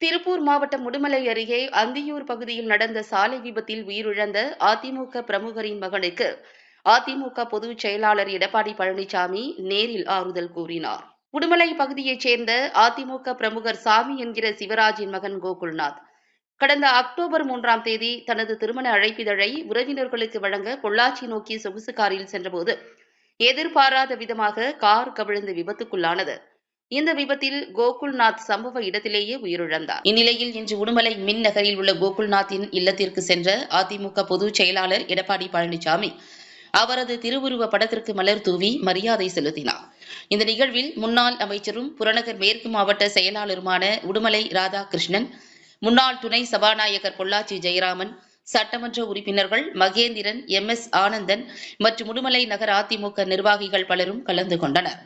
திருப்பூர் மாவட்டம் உடுமலை அருகே அந்தியூர் பகுதியில் நடந்த சாலை விபத்தில் உயிரிழந்த அதிமுக பிரமுகரின் மகனுக்கு அதிமுக பொதுச் செயலாளர் எடப்பாடி பழனிசாமி நேரில் ஆறுதல் கூறினார். உடுமலை பகுதியைச் சேர்ந்த அதிமுக பிரமுகர் சாமி என்கிற சிவராஜின் மகன் கோகுல்நாத் கடந்த அக்டோபர் மூன்றாம் தேதி தனது திருமண அழைப்பிதழை உறவினர்களுக்கு வழங்க பொள்ளாச்சி நோக்கி சொகுசு காரில் சென்றபோது எதிர்பாராத விதமாக கார் கவிழ்ந்து விபத்துக்குள்ளானது. இந்த விபத்தில் கோகுல்நாத் சம்பவ இடத்திலேயே உயிரிழந்தார். இந்நிலையில் இன்று உடுமலை மின் நகரில் உள்ள கோகுல்நாத்தின் இல்லத்திற்கு சென்ற அதிமுக பொதுச் செயலாளர் எடப்பாடி பழனிசாமி அவரது திருவுருவ படத்திற்கு மலர் தூவி மரியாதை செலுத்தினார். இந்த நிகழ்வில் முன்னாள் அமைச்சரும் புறநகர் மேற்கு மாவட்ட செயலாளருமான உடுமலை ராதாகிருஷ்ணன் முன்னாள் துணை சபாநாயகர் பொள்ளாச்சி ஜெயராமன் சட்டமன்ற உறுப்பினர்கள் மகேந்திரன் எம். எஸ். ஆனந்தன் மற்றும் உடுமலை நகர் அதிமுக நிர்வாகிகள் பலரும் கலந்து கொண்டனர்.